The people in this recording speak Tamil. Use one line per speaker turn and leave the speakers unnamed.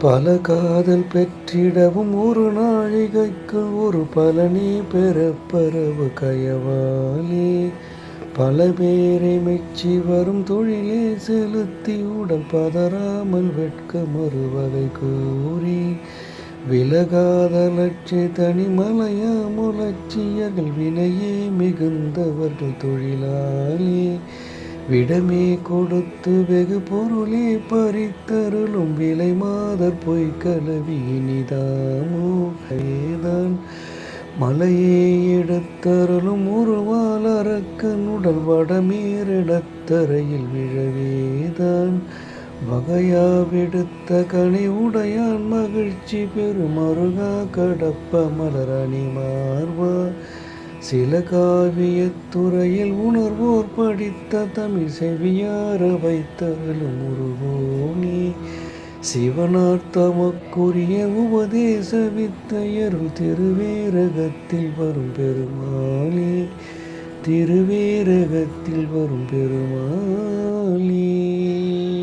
பல காதல் பெற்றிடவும் ஒரு நாழிகைக்குள் ஒரு பலனே பெறப்பறவு கயவாலே. பல பேரை மெச்சி வரும் தொழிலே செலுத்தி உடல் பதறாமல் வெட்க மறுவதை கூறி. விலகாத லட்சிய தனிமலையா முலட்சியர்கள் வினையே மிகுந்தவர்கள் தொழிலாளி. விடமே கொடுத்து வெகு பொருளே பறித்தருளும் விலை மாதர் பொய் கலவி இனிதாமோ? மலையே எடுத்தருளும் உருவால் அரக்கன் உடல் வடமேறிடத்தரையில் விழவேதான். வகையாவிடுத்த கனி உடையான் மகிழ்ச்சி பெரும் அருகா கடப்ப மலரணி மார்வா சில காவியத்துறையில் உணர்வோர் படித்த தமிழ் செவியார வைத்தருளும் உருவோனி. சிவனார் தமக்குரிய உபதேச வித்தையருள் திருவேரகத்தில் வரும் பெருமாளே. திருவேரகத்தில் வரும் பெருமான்